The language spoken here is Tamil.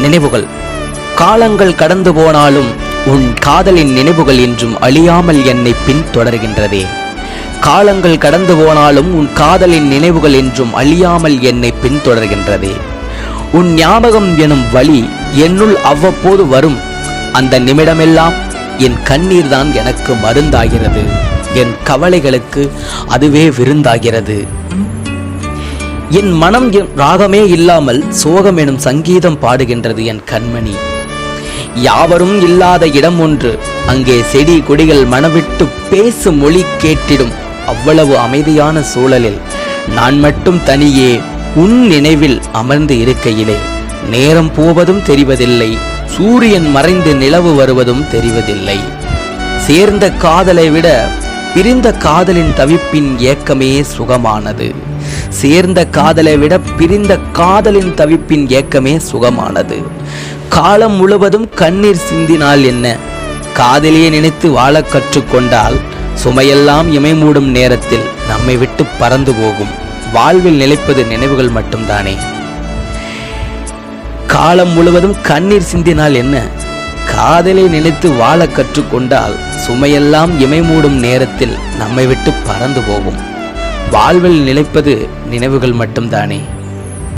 நினைவுகள். காலங்கள் கடந்து போனாலும் உன் காதலின் நினைவுகள் என்றும் அழியாமல் என்னை பின்தொடர்கின்றதே. காலங்கள் கடந்து போனாலும் உன் காதலின் நினைவுகள் என்றும் அழியாமல் என்னை பின்தொடர்கின்றதே. உன் ஞாபகம் எனும் வழி என்னுள் அவ்வப்போது வரும். அந்த நிமிடமெல்லாம் என் கண்ணீர் தான் எனக்கு மருந்தாகிறது. என் கவலைகளுக்கு அதுவே விருந்தாகிறது. என் மனம் என் ராகமே இல்லாமல் சோகம் எனும் சங்கீதம் பாடுகின்றது என் கண்மணி. யாவரும் இல்லாத இடம் ஒன்று அங்கே செடி கொடிகள் மனவிட்டு பேசும் மொழி கேட்டிடும் அவ்வளவு அமைதியான சூழலில் நான் மட்டும் தனியே உன் நினைவில் அமர்ந்து இருக்கையிலே. நேரம் போவதும் தெரிவதில்லை சூரியன் மறைந்து நிலவு வருவதும் தெரிவதில்லை. சேர்ந்த காதலை விட பிரிந்த காதலின் தவிப்பின் ஏக்கமே சுகமானது. சேர்ந்த காதலை விட பிரிந்த காதலின் தவிப்பின் ஏக்கமே சுகமானது. காலம் முழுவதும் கண்ணீர் சிந்தினால் என்ன? காதலியை நினைத்து வாழக் கற்றுக்கொண்டால் சுமையெல்லாம் இமை மூடும் நேரத்தில் நம்மை விட்டு பறந்து போகும். வாழ்வில் நிலைப்பது நினைவுகள் மட்டும்தானே? காலம் முழுவதும் கண்ணீர் சிந்தினால் என்ன? காதலை நினைத்து வாழ கற்றுக்கொண்டால் சுமையெல்லாம் இமை மூடும் நேரத்தில் நம்மை விட்டு பறந்து போகும். வாழ்வில் நிலைப்பது நினைவுகள் மட்டும்தானே?